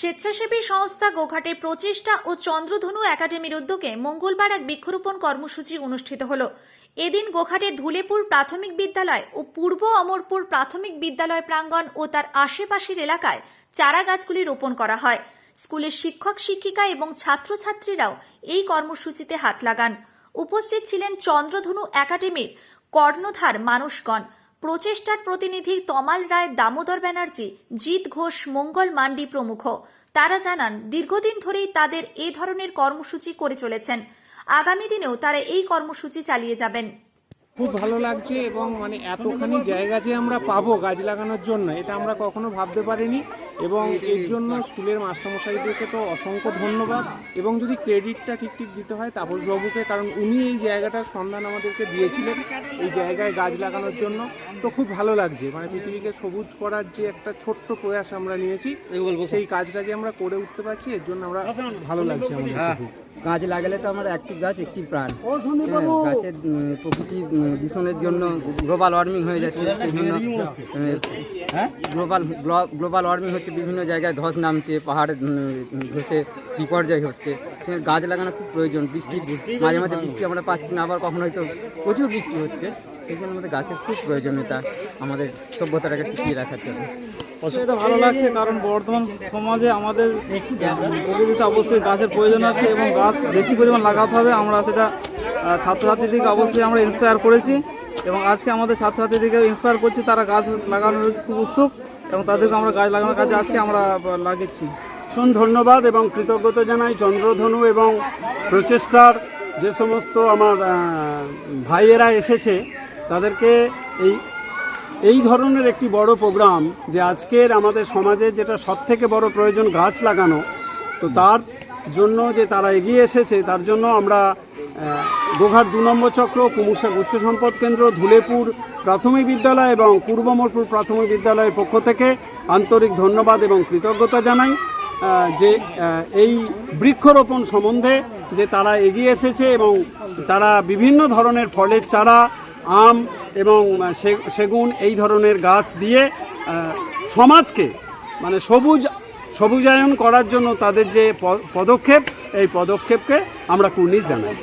স্বেচ্ছাসেবী সংস্থা গোঘাটের প্রচেষ্টা ও চন্দ্রধনু একাডেমির উদ্যোগে মঙ্গলবার এক বৃক্ষরোপণ কর্মসূচি অনুষ্ঠিত হল। এদিন গোঘাটের ধুলেপুর প্রাথমিক বিদ্যালয় ও পূর্ব অমরপুর প্রাথমিক বিদ্যালয় প্রাঙ্গণ ও তার আশেপাশের এলাকায় চারা গাছগুলি রোপণ করা হয়। স্কুলের শিক্ষক, শিক্ষিকা এবং ছাত্রছাত্রীরাও এই কর্মসূচিতে হাত লাগান। উপস্থিত ছিলেন চন্দ্রধনু একাডেমির কর্ণধার মানসগণ। প্রচেষ্টার প্রতিনিধি তমাল রায়, দামোদর ব্যানার্জি, জিৎ ঘোষ, মঙ্গল মান্ডি প্রমুখ। তারা জানান, দীর্ঘদিন ধরেই তাদের এ ধরনের কর্মসূচি করে চলেছেন। আগামী দিনেও তারা এই কর্মসূচি চালিয়ে যাবেন। খুব ভালো লাগছে এবং মানে এতখানি জায়গা যে আমরা পাবো গাছ লাগানোর জন্য, এটা আমরা কখনো ভাবতে পারিনি। এবং এর জন্য স্কুলের মাস্টারমশাইদেরকে তো অসংখ্য ধন্যবাদ। এবং যদি ক্রেডিটটা ঠিক ঠিক দিতে হয় তাপসবাবুকে কারণ উনি এই জায়গাটার সন্ধান আমাদেরকে দিয়েছিলেন এই জায়গায় গাছ লাগানোর জন্য। তো খুব ভালো লাগছে মানে পৃথিবীকে সবুজ করার যে একটা ছোট্ট প্রয়াস আমরা নিয়েছি সেই কাজটা যে আমরা করে উঠতে পারছি এর জন্য আমরা ভালো লাগছে আমাদের গাছ লাগালে তো আমার একটি গাছ একটি প্রাণ। হ্যাঁ, গাছের প্রকৃতি দূষণের জন্য গ্লোবাল ওয়ার্মিং হয়ে যাচ্ছে। সেই জন্য গ্লোবাল গ্লোবাল ওয়ার্মিং হচ্ছে বিভিন্ন জায়গায় ধস নামছে, পাহাড় ধসে বিপর্যয় হচ্ছে। সে গাছ লাগানো খুব প্রয়োজন, বৃষ্টি, মাঝে মাঝে বৃষ্টি আমরা পাচ্ছি না, আবার কখনো হয়তো প্রচুর বৃষ্টি হচ্ছে। সেই জন্য আমাদের গাছের খুব প্রয়োজনীয়তা আমাদের সভ্যতাটাকে টিকিয়ে রাখার জন্য। এটা ভালো লাগছে কারণ বর্তমান সমাজে আমাদের প্রকৃতিতে অবশ্যই গাছের প্রয়োজন আছে এবং গাছ বেশি পরিমাণ লাগাতে হবে। আমরা সেটা ছাত্রছাত্রীদেরকে অবশ্যই আমরা ইন্সপায়ার করেছি এবং আজকে আমাদের ছাত্রছাত্রীদেরকে ইন্সপায়ার করছি, তারা গাছ লাগানোর খুব উৎসুক। এবং তাদেরকে আমরা গাছ লাগানোর কাজে আজকে আমরা লাগিয়েছি। ভীষণ ধন্যবাদ এবং কৃতজ্ঞতা জানাই চন্দ্রধনু এবং প্রচেষ্টার যে সমস্ত আমার ভাইয়েরা এসেছে, তাদেরকে এই এই ধরনের একটি বড় প্রোগ্রাম যে আজকের আমাদের সমাজে যেটা সব থেকে বড় প্রয়োজন গাছ লাগানো, তো তার জন্য যে তারা এগিয়ে এসেছে, তার জন্য আমরা গোঘাট দু নম্বর চক্র কুমুরসা উচ্চ সম্পদ কেন্দ্র, ধুলেপুর প্রাথমিক বিদ্যালয় এবং পূর্ব মোরপুর প্রাথমিক বিদ্যালয়ের পক্ষ থেকে আন্তরিক ধন্যবাদ এবং কৃতজ্ঞতা জানাই যে এই বৃক্ষরোপণ সম্বন্ধে যে তারা এগিয়ে এসেছে এবং তারা বিভিন্ন ধরনের ফলের চারা, আম এবং সেগুন এই ধরনের গাছ দিয়ে সমাজকে মানে সবুজ, সবুজায়ন করার জন্য তাদের যে পদক্ষেপ এই পদক্ষেপকে আমরা কুর্নিশ জানাই।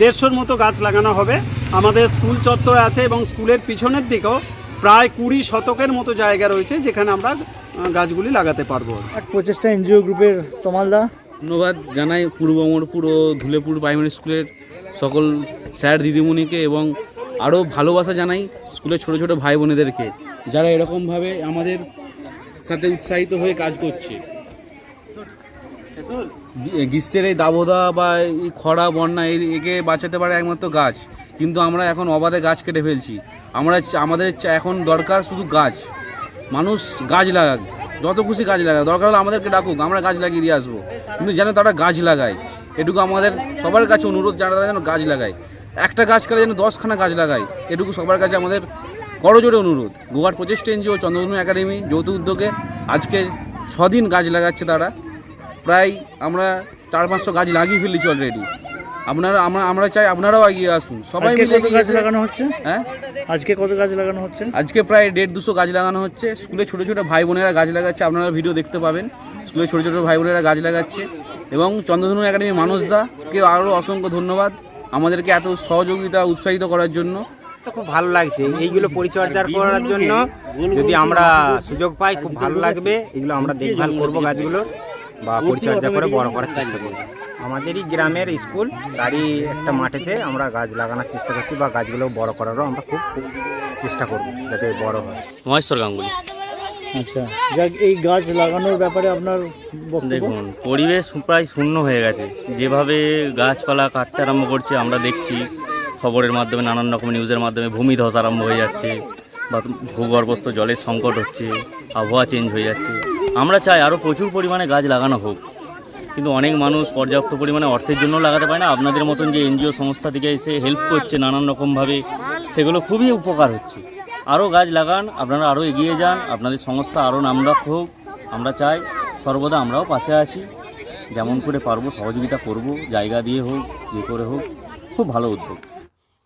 দেড়শোর মতো গাছ লাগানো হবে। আমাদের স্কুল চত্বরে আছে এবং স্কুলের পিছনের দিকেও প্রায় কুড়ি শতকের মতো জায়গা রয়েছে যেখানে আমরা গাছগুলি লাগাতে পারব। এক প্রচেষ্টা এনজিও গ্রুপের তমালদা ধন্যবাদ জানাই পূর্ব অমরপুর ও ধুলেপুর প্রাইমারি স্কুলের সকল স্যার দিদিমণিকে এবং আরও ভালোবাসা জানাই স্কুলের ছোট ছোট ভাই বোনেদেরকে যারা এরকমভাবে আমাদের সাথে উৎসাহিত হয়ে কাজ করছে। গ্রীষ্মের এই দাবদা বা এই খরা, বন্যা, এই- একে বাঁচাতে পারে একমাত্র গাছ। কিন্তু আমরা এখন অবাধে গাছ কেটে ফেলছি। আমরা আমাদের এখন দরকার শুধু গাছ। মানুষ গাছ লাগাক। যত খুশি গাছ লাগাক। দরকার হলে আমাদেরকে ডাকুক, আমরা গাছ লাগিয়ে দিয়ে আসব। কিন্তু যেন তারা গাছ লাগায়। এটুকু আমাদের সবার কাছে অনুরোধ, যারা তারা যেন গাছ লাগায়। একটা গাছ কালে যেন দশখানা গাছ লাগায়। এটুকু সবার কাছে আমাদের করজোড়ে অনুরোধ। গোয়ার প্রচেষ্টা এনজিও চন্দ্রধনু একাডেমি, যৌথ উদ্যোগে আজকে ছদিন গাছ লাগাচ্ছে তারা। প্রায় আমরা চার পাঁচশো গাছ লাগিয়ে ফেলেছি অলরেডি আপনারা আমরা আমরা চাই আপনারাও এগিয়ে আসুন। সবাই মিলে কত গাছ লাগানো হচ্ছে? হ্যাঁ? আজকে কত গাছ লাগানো হচ্ছে? আজকে প্রায় দেড় দুশো গাছ লাগানো হচ্ছে। স্কুলে ছোটো ছোটো ভাই বোনেরা গাছ লাগাচ্ছে আপনারা ভিডিও দেখতে পাবেন। স্কুলে ছোটো ছোটো ভাই বোনেরা গাছ লাগাচ্ছে। এবং চন্দ্রধনু একাডেমি মানুষদাকে আরও অসংখ্য ধন্যবাদ আমাদেরকে এত সহযোগিতা উৎসাহিত করার জন্য। তো খুব ভালো লাগছে। এইগুলো পরিচর্যা করার জন্য যদি আমরা সুযোগ পাই খুব ভালো লাগবে। এগুলো আমরা দেখভাল করব গাছগুলো। বা পরিচর্যা করে বড় করার চেষ্টা করব। আমাদেরই গ্রামের স্কুল তারই একটা মাঠেতে আমরা গাছ লাগানোর চেষ্টা করছি বা গাছগুলো বড় করারও আমরা খুব চেষ্টা করব যাতে বড় হয়। মহেশ্বর গাঙ্গুলি। আচ্ছা যাক এই গাছ লাগানোর ব্যাপারে আপনার দেখুন পরিবেশ প্রায় শূন্য হয়ে গেছে। যেভাবে গাছপালা কাটতে আরম্ভ করছে আমরা দেখছি খবরের মাধ্যমে নানান রকম নিউজের মাধ্যমে ভূমিধস আরম্ভ হয়ে যাচ্ছে বা ভূগর্ভস্থ জলের সংকট হচ্ছে আবহাওয়া চেঞ্জ হয়ে যাচ্ছে। আমরা চাই আরও প্রচুর পরিমাণে গাছ লাগানো হোক। কিন্তু অনেক মানুষ পর্যাপ্ত পরিমাণে অর্থের জন্য লাগাতে পারে না। আপনাদের মতন যে এনজিও সংস্থা থেকে এসে হেল্প করছে নানান রকমভাবে, সেগুলো খুবই উপকার হচ্ছে। আরও গাছ লাগান, আপনারা আরও এগিয়ে যান, আপনাদের সংস্থা আরও নামডাক হোক আমরা চাই সর্বদা আমরাও পাশে আছি। যেমন করে পারব, সহযোগিতা করব, জায়গা দিয়ে হোক, যে করে হোক, খুব ভালো উদ্যোগ।